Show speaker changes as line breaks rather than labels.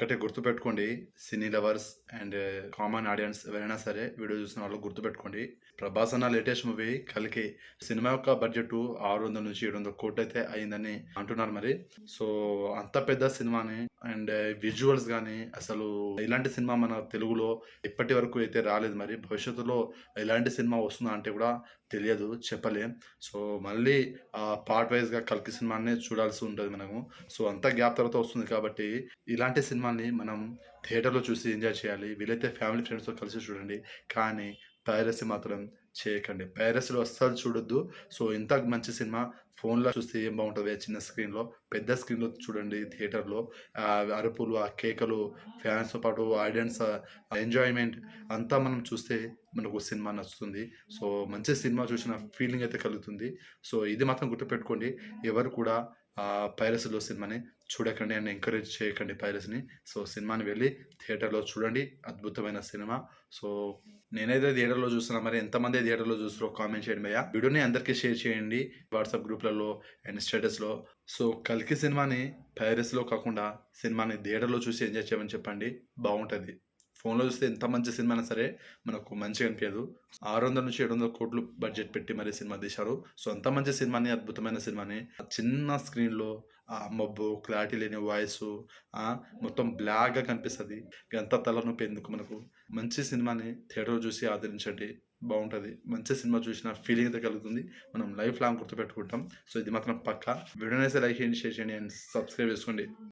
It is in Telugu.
ఒక్కటే గుర్తుపెట్టుకోండి cine lovers and uh, common audience ఎవరైనా సరే వీడియో చూసిన వాళ్ళు గుర్తుపెట్టుకోండి. ప్రభాస్ అన్న లేటెస్ట్ మూవీ కలికి సినిమా యొక్క బడ్జెట్ ఆరు వందల నుంచి ఏడు వందల కోట్లు అయితే అయిందని అంటున్నారు మరి. సో అంత పెద్ద సినిమాని అండ్ uh, విజువల్స్ కానీ అసలు ఇలాంటి సినిమా మన తెలుగులో ఇప్పటి వరకు అయితే రాలేదు మరి. భవిష్యత్తులో ఎలాంటి సినిమా వస్తుందా అంటే కూడా తెలియదు చెప్పలేం. సో మళ్ళీ పార్ట్ వైజ్గా కల్కి సినిమానే చూడాల్సి ఉంటుంది మనము. సో అంత గ్యాప్ తర్వాత వస్తుంది కాబట్టి ఇలాంటి సినిమా సినిమాని మనం థియేటర్లో చూసి ఎంజాయ్ చేయాలి. వీలైతే ఫ్యామిలీ ఫ్రెండ్స్తో కలిసి చూడండి. కానీ పైరసీ మాత్రం చేయకండి. పైరసీలో అస్సలు చూడొద్దు. సో ఇంత మంచి సినిమా ఫోన్లో చూస్తే ఏం బాగుంటుంది? చిన్న స్క్రీన్లో పెద్ద స్క్రీన్లో చూడండి థియేటర్లో. ఆ అరుపులు ఆ కేకలు ఫ్యాన్స్తో పాటు ఆడియన్స్ ఎంజాయ్మెంట్ అంతా మనం చూస్తే మనకు సినిమా నచ్చుతుంది. సో మంచి సినిమా చూసిన ఫీలింగ్ అయితే కలుగుతుంది. సో ఇది మాత్రం గుర్తుపెట్టుకోండి. ఎవరు కూడా పైరసీలో సినిమాని చూడకండి అండ్ ఎంకరేజ్ చేయకండి పైరసీని. సో సినిమాని వెళ్ళి థియేటర్లో చూడండి. అద్భుతమైన సినిమా. సో నేనైతే థియేటర్లో చూస్తున్నా మరి ఎంతమంది థియేటర్లో చూస్తారో కామెంట్ చేయండి అయ్యా వీడియోని అందరికీ షేర్ చేయండి వాట్సాప్ గ్రూప్లలో అండ్ స్టేటస్లో. సో కల్కి సినిమాని పైరసీలో కాకుండా సినిమాని థియేటర్లో చూసి ఎంజాయ్ చేయమని చెప్పండి. బాగుంటుంది. ఫోన్లో చూస్తే ఎంత మంచి సినిమా అయినా సరే మనకు మంచిగా అనిపించదు. ఆరు వందల నుంచి ఏడు వందల కోట్లు బడ్జెట్ పెట్టి మరి సినిమా తీశారు. సో అంత మంచి సినిమాని అద్భుతమైన సినిమాని. ఆ చిన్న స్క్రీన్లో ఆ మబ్బు క్లారిటీ లేని వాయిస్ మొత్తం బ్లాక్గా కనిపిస్తుంది. ఎంత తలనొప్పి ఎందుకు మనకు? మంచి సినిమాని థియేటర్ చూసి ఆదరించండి. బాగుంటుంది. మంచి సినిమా చూసిన ఫీలింగ్ అయితే కలుగుతుంది. మనం లైఫ్ లాంగ్ గుర్తుపెట్టుకుంటాం. సో ఇది మాత్రం పక్క. వీడియోనైతే లైక్ చేయండి షేర్ చేయండి అండ్ సబ్స్క్రైబ్ చేసుకోండి.